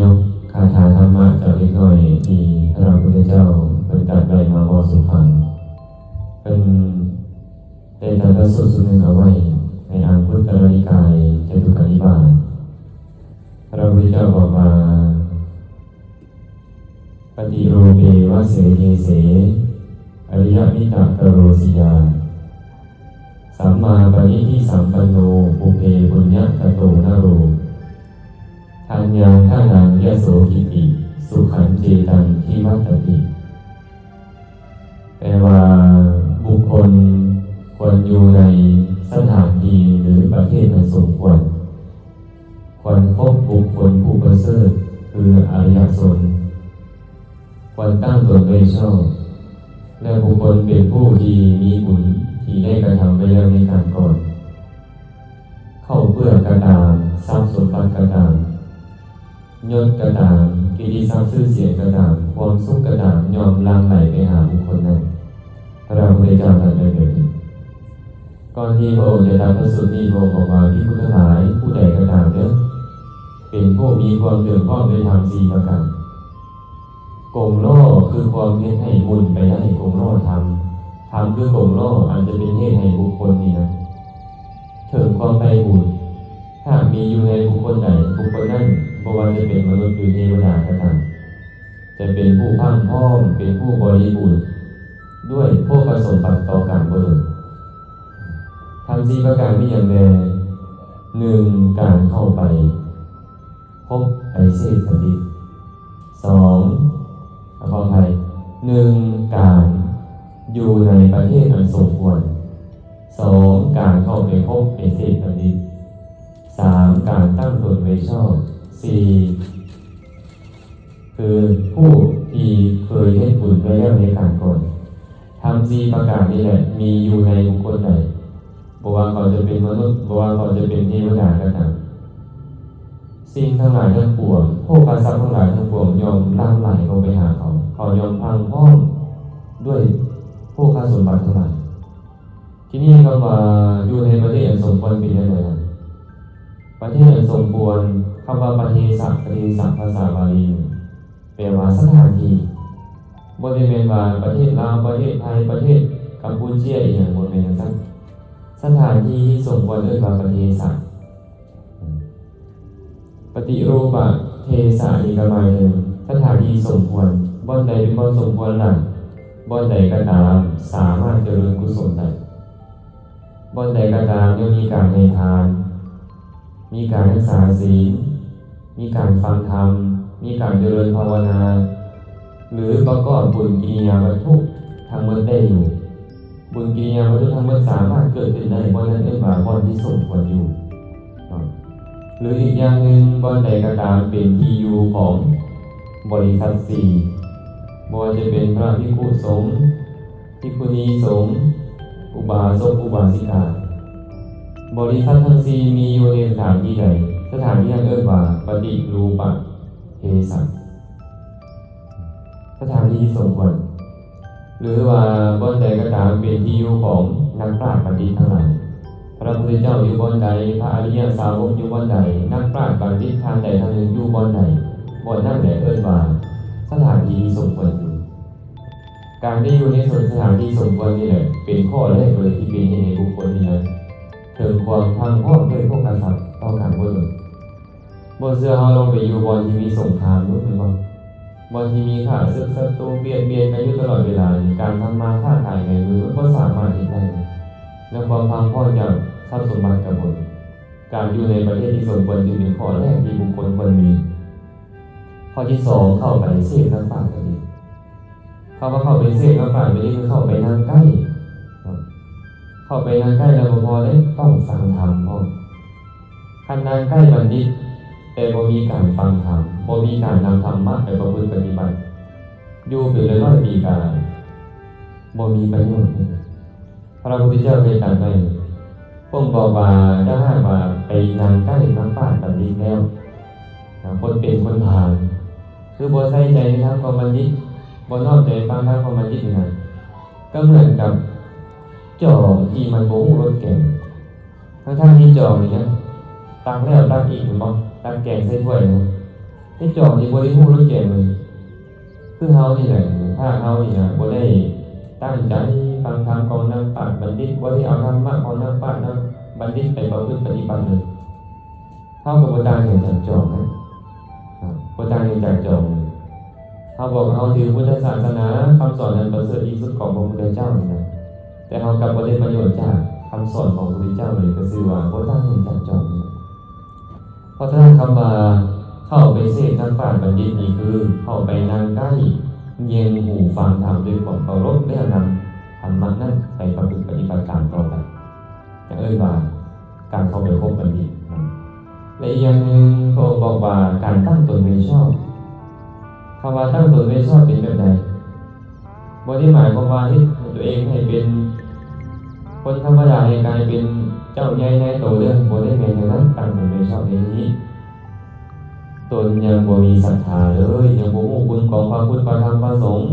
ยกคาถาธรรมะจากเล็กน้อยที่พระพุทธเจ้าเป็นตัดไว้มาบอกสุฟังเป็นได้ตรัสพระสูตรสุนึงเอาไว้ ในอังพุทธนิกายเจตุกนิบาตพระพุทธเจ้าบอกว่าปฏิโรเปวะเสเยเสอริยมิตะกโรสิยา สัมมาปณิทิสัมปันโนปุเพปุญญกโตนาโร ทันยังท่านังยโสกิติสุขันเจตังที่วัตติแปลว่าบุคคลควรอยู่ในสถานที่หรือประเทศนั้นสมควร ควรคบบุคคลผู้ประเสริฐคืออริยชนควรตั้งตนไว้ชอบและบุคคลเป็นผู้ที่มีบุญที่ได้กระทำไปแล้วในการก่อน เข้าเพื่อกระตามทรัพย์สมบัติกระตาม ยศกระตามกิติทรัพย์ชื่อเสียงกระตามความสุขกระตามยอมลางไหลไปหาบุคคลนั้นพระพุทธเจ้าตรัสไว้แบบนี้ก่อนที่พระองค์จะตรัสพระสูตรนี้พระองค์บอกว่าที่พุทธหลายผู้ใดกระตามเด้อเป็นผู้มีความเดือดร้อนในทางสี่ประการกงล่อคือความเฮ็ดให้บุญไปได้กงล่อทำทำคือกงล่ออาจจะเป็นเหตุให้บุคคลนี่นะถึงความไปบุญถ้ามีอยู่ในบุคคลใดบุคคลนั้น บ่ว่าจะเป็นมนุษย์หรือเทวดาก็ตามจะเป็นผู้พังพ้อมเป็นผู้บริบูรณ์ด้วยพวกสมบัติต่อการเบิดทำสีประการมีอย่างแน่หนึ่งการเข้าไป พบไอเซสติสองขออภัยหนึ่งการอยู่ในประเทศอันสมควรสองการเข้าไปพบไอเศรษฐกิจสามการตั้งตนไว้ชอบ สี่คือผู้ที่เคยให้บุญไว้แล้วในการก่อนทำสี่ประการนี้แหละมีอยู่ในบุคคลใดบอกว่าเขาจะเป็นมนุษย์บอกว่าเขาจะเป็นเทวดาก็ตามสิ่งทั้งหลายทั้งปวงโภคทรัพย์ทั้งหลายทั้งปวงยอมล่างไหลลงไปหาเขา เขายอมพังห้องด้วยโภคสมบัติทั้งหลายที่นี่ก็มาอยู่ในประเทศอันสมควรเป็นยังไงล่ะประเทศอันสมควร คำว่าประเทศสักประเทศสักภาษาบาลีแปลว่าสถานที่บริเวณว่าประเทศลาวประเทศไทยประเทศกัมพูชาอย่างบริเวณนั้นสถานที่ที่สมควรเรียกว่าประเทศสักปฏิรูปะเทสานิกมายถึงสถานที่สมควรบ่อนใดเป็นบ่อนสมควรหลังบ่อนใดก็ตามสามารถเจริญกุศลได้บ่อนใดก็ตามยังมีการให้ทาน มีการรักษาศีล มีการฟังธรรม มีการเจริญภาวนา หรือประกอบบุญกิริยาวัตถุทั้งหมดได้อยู่ บุญกิริยาวัตถุทั้งหมดสามารถเกิดขึ้นได้บนนั้นเรียกว่าบ่อนที่สมควรอยู่ หรืออีกอย่างหนึ่งบอนใดก็ตามเป็นที่อยู่ของบริษัทสี่บว่าจะเป็นพระภิกขุสงฆ์ภิกขุณีสงฆ์อุบาสกอุบาสิกาบริษัททั้งสี่มีอยู่ในสถานที่ใด สถานที่นั้นเอ่ยว่าปฏิรูปะเทสัสถานที่ที่สมควรหรือว่าบอนใดก็ตามเป็นที่อยู่ของนักปราชญ์บัณฑิตทั้งหลายพระพุทธเจ้าอยู่บนใด พระอริยสาวกอยู่บนใด นักปราชญ์บัณฑิตทางใดทางหนึ่งอยู่บนใดบนนั่นแหละเอิ้นว่า สถานที่ที่สมควรอยู่ การที่อยู่ในส่วนสถานที่สมควรนี่แหละเป็นข้อแรกเลยที่เป็นเหตุให้บุคคลนี้นั้นถึงความพังพ้อด้วยพวกกษัตริย์ต้องการบ่เลย บนเสื้อเฮาลงไปอยู่บนที่มีสงครามรู้ไหมว่าบนที่มีข่าวศึกศัตรูเบียดเบียนกันอยู่ตลอดเวลาการทำมาค้าขายในมือมันก็สามารถเห็นได้นะและความพังพ้อจากทรัพย์สมบัติกับผลการอยู่ในประเทศที่สมควรจึงเป็นข้อแรกที่บุคคลควรมีข้อที่สองเข้าไปเสพน้ำป่าก็ดีเข้ามาเข้าไปเสพน้ำป่าไม่ได้คือเข้าไปนั่งใกล้เข้าไปนั่งใกล้แล้วบ่พอได้ต้องฟังธรรมพ่อคันนั่งใกล้บัณฑิต แต่บ่มีการฟังธรรมบ่มีการนำธรรมะไปประพฤติปฏิบัติ อยู่เป็นร้อยๆปีการบ่มีประโยชน์พระพุทธเจ้าเคยตรัสไว้ผมบอกว่าถ้าหากว่าไปนางใกล้น้ำป่าตันดีแล้วคนเป็นคนผ่าน คือบ่ใส่ใจในทางความบัณฑิตบ่นอกใจฟังทางความบัณฑิตนะก็เหมือนกับจอมที่มันโบหูรถเก่งทั้งท่านที่จองนี่นะตักแล้วตักอีกเห็นบ่ตัก แกงใส่ถ้วยนะที่จองนี่บ่ได้ฮู้รสแกงเลยคือเฮานี่แหละถ้าเฮานี่นะบ่ได้ตั้งใจฟังธรรมของนักปราชญ์บัณฑิตบ่ได้เอาธรรมะของนักปราชญ์นักบัณฑิตไปประพฤติปฏิบัติเลยเฮาก็บ่ต่างกันจากจองนะบบ่ต่างกันจากจองเลยเฮาบอกเฮาถือพุทธศาสนาคำสอนนั้นประเสริฐที่สุดของพระพุทธเจ้านี่นะแต่เฮากลับบ่ได้ประโยชน์จากคำสอนของพระพุทธเจ้าเลยก็คือว่าบ่ต่างกันจากจองนี่ เพราะถ้าคำว่าเข้าไปเสพนักปราชญ์บัณฑิตนี่คือ เข้าไปนั่งใกล้เย็นหูฟังธรรมด้วยความเคารพแล้วนำธรรมะนั้นไปประพฤติปฏิบัติตามต่อไปจะเอ่ยว่าการเข้าไปพบบัณฑิตและอีกอย่างหนึ่งพระองค์บอกว่าการตั้งตนไว้ชอบคำว่าตั้งตนไว้ชอบเป็นแบบใดบได้หมายความว่าที่ตัวเองให้เป็น คนธรรมดาให้กลายเป็นเจ้าใหญ่ในโตเรื่องบได้แม้อย่างนั้นตั้งตนไว้ชอบในนี้ตนยังบ่มีศรัทธาเลยยังบ่ฮู้คุณของพระพุทธพระธรรมพระสงฆ์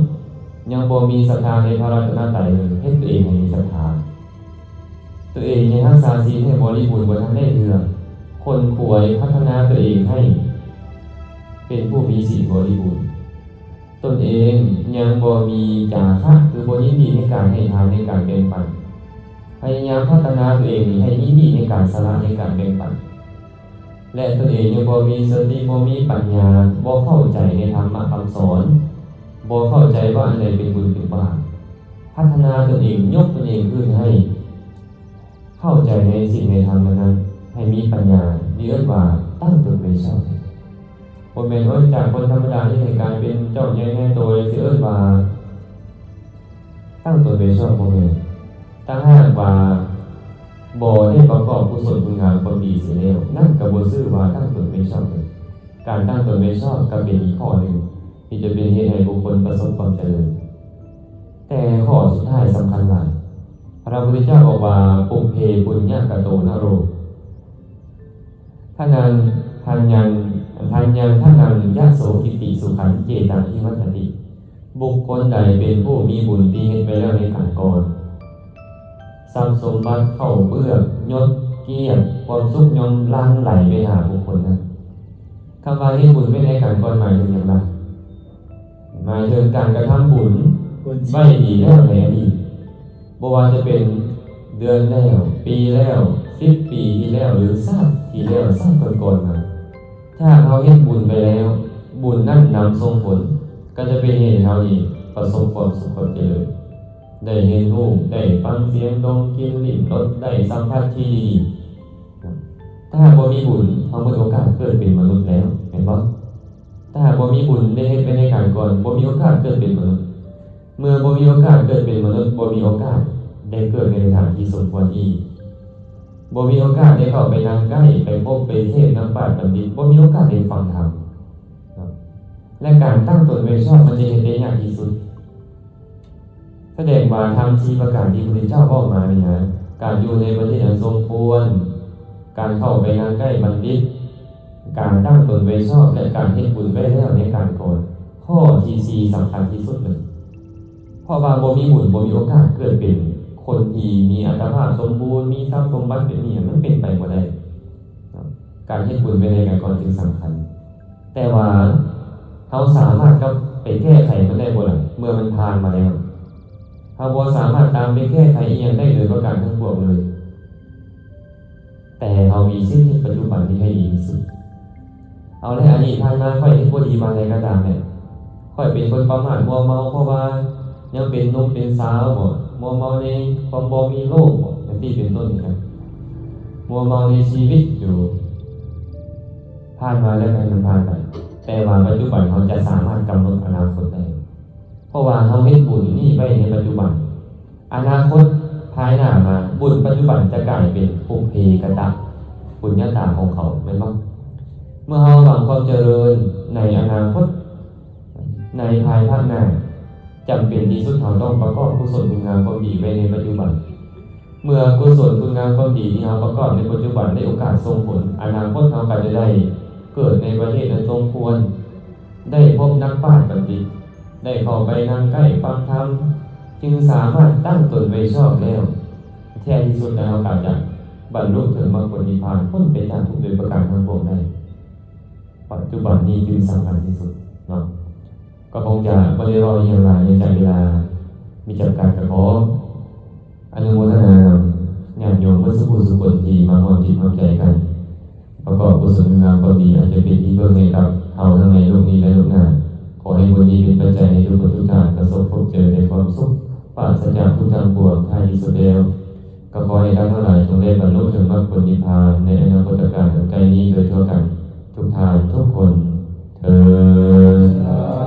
ยังบ่มีศรัทธาในพระรัตนตรัยเลยให้ตัวเองให้มีศรัทธาตัวเองยังรักษาศีลให้บริบูรณ์บ่ทันได้เทื่อคนควรพัฒนาตัวเองให้ เป็นผู้มีศีลบริบูรณ์ตนเองยังบ่มีจาคะคือบ่ยินดีในการให้ทานในการแบ่งปัน พยายามพัฒนาตัวเองให้ยินดีในการสละในการแบ่งปัน และตนเองยังบ่มีสติบ่มีปัญญาบ่เข้าใจในธรรมะคำสอนบ่เข้าใจว่าอันใดเป็นบุญเป็นบาปพัฒนาตนเองยกตนเองขึ้นให้ เข้าใจในสิ่งในธรรมนั้นให้มีปัญญาเรียกว่าตั้งตนเป็นชอบบ่แม่นว่าจากคนธรรมดาที่ให้กายเป็นเจ้าใหญ่แน่โตสิเอิ้นว่าตั้งตนเป็นชอบบ่แม่นตั้ง หากว่าบ่ได้ประกอบกุศลคุณงามความดีเสียแล้วนั่นกับบ่ซื่อว่าตั้งตนไม่ชอบการตั้งตนไม่ชอบก็เป็นอีกข้อหนึ่งที่จะเป็นเหตุให้บุคคลประสบความเจริญแต่ข้อสุดท้ายสำคัญหลายพระพุทธเจ้าบอกว่าปุเพปุญญากโตนโรท่านันทันยังทันยังท่านันยะโสกิติสุขันเจตังที่วัตติ บุคคลใดเป็นผู้มีบุญที่เฮ็ดไปแล้วในการก่อน ทรัพย์สมบัติเข้าเบื้องยศเกียรติความสุขยมลังไหลไปหาบุคคลนั้นคำว่าที่บุญไม่ได้การก่อนหมายถึงอย่างไรหมายถึงการกระทำบุญไม่ดีแล้วในอดีตบว่าจะเป็นเดือนแล้ว ปีแล้วสิบปีที่แล้วหรือชาติที่แล้วชาติก่อนๆมาถ้าเขาเห็นบุญไปแล้ว บุญนั่นนำส่งผล ก็จะเป็นเหตุให้เขานี้ประสบความสุขความเจริญ ได้เห็นรูปได้ฟังเสียงดมกลินลิ้มรสได้สัมผัสที่ดีถ้าหากว่ามีบุญเขาหมดโอกาสเกิดเป็นมนุษย์แล้วเห็นบ่ถ้าหากว่ามีบุญได้เฮ็ดไปในการก่อนบ่มีโอกาสเกิดเป็นมนุษย์ เมื่อบ่มีโอกาสเกิดเป็นมนุษย์บ่มีโอกาสได้เกิดในสถานที่สมควรอีกบ่มีโอกาสได้เข้าไปนั่งใกล้ไปพบไปเทศน์นักปาชญ์บัณฑิตบ่มีโอกาสได้ฟังธรรมและการตั้งตนไว้ชอบมันจะเห็นได้ยากที่สุด แสดงว่าทำที่ประกาศที่พระเจ้าบอกมานี่นะการอยู่ในประเทศอันทรงควร การเข้าไปงานใกล้บัณฑิต การตั้งตนไว้ชอบและการเฮ็ดบุญไว้แล้วในการก่อนข้อที่สี่สำคัญที่สุดเลยเพราะว่าบ่มีบุญบ่มีโอกาสเกิดเป็นคนที่มีอัตภาพสมบูรณ์มีทรัพย์สมบัติเป็นนี่มันเป็นไปบ่ได้การเฮ็ดบุญไว้ในการก่อนจึงสำคัญ แต่ว่าเขาสามารถก็ไปแก้ไขมันได้บ่ล่ะเมื่อมันผ่านมาแล้ว ถ้าบอสามารถตามไปแก้ไขอีกอย่างได้เลยประการทั้งปวงเลย แต่เรามีสิ่งที่ปัจจุบันที่ให้ดีที่สุดเอาแล้วอันนี้ทางมาค่อยเห็นว่ดีมาอะไรก็ตามเนี่ยค่อยเป็นคนประมาทมัวเมาเพราะว่ายังเป็นนุ่มเป็นสาวหมดมัวเมาในความบอมีโลกหมดที่เป็นต้นครับมัวเมาในชีวิตอยู่ผ่านมาแล้วกันมันผ่านไปแต่ว่าปัจจุบันเขาจะสามารถกำหนดอนาคตได้ ราะว่าเขาเฮ็ดบุญนี่ไว้ในปัจจุบัน อนาคตภายหน้ามา บุญปัจจุบันจะกลายเป็นภูเพกตะบุญญาตาของเขาเป็นบ้างเมื่อเราหวังความเจริญในอนาคต ในภายภาคหน้าจำเป็นที่สุดเราต้องประกอบกุศลคุณงามความดีไว้ในปัจจุบัน เมื่อกุศลคุณงามความดีที่เราประกอบในปัจจุบันได้โอกาสส่งผล อนาคตเราก็จะได้เกิดในประเทศอันสมควร ได้พบนักปราชญ์บัณฑิต ได้เข้าไปนั่งใกล้ฟังธรรมจึงสามารถตั้งตนไว้ชอบแล้วแท้ที่สุดแล้วกาจะบรรลุถึงมรรคผลนิพพานพ้นไปจากทุกโดยประการทั้งปวงได้ปัจจุบันนี้จึงสำคัญที่สุดเนาะก็คงจะไม่ได้รออย่างไรในจากเวลา มีจำกัดกระขออนุโมทนานำญาติโยมเมื่อสักครู่สุคนที่มาความจิตความใจกันประกอบกุศลงามความดีอาจจะเป็นที่เบื้องในกับเฮาทั้งในโลกนี้และโลกหน้า ขอให้วันนี้เป็นปัจจัยให้ทุกคทุกทานประสบพบเจอในความสุขปราศจากทุกทางบวกท้ายสุดเดียวก็ขอให้ท่านทั้งหลายจงได้บรรลุถึงมรรคผลนิพพานในอนาคตการไกลนี้โดยทั่วกัน ทุกทานทุกคนเธอ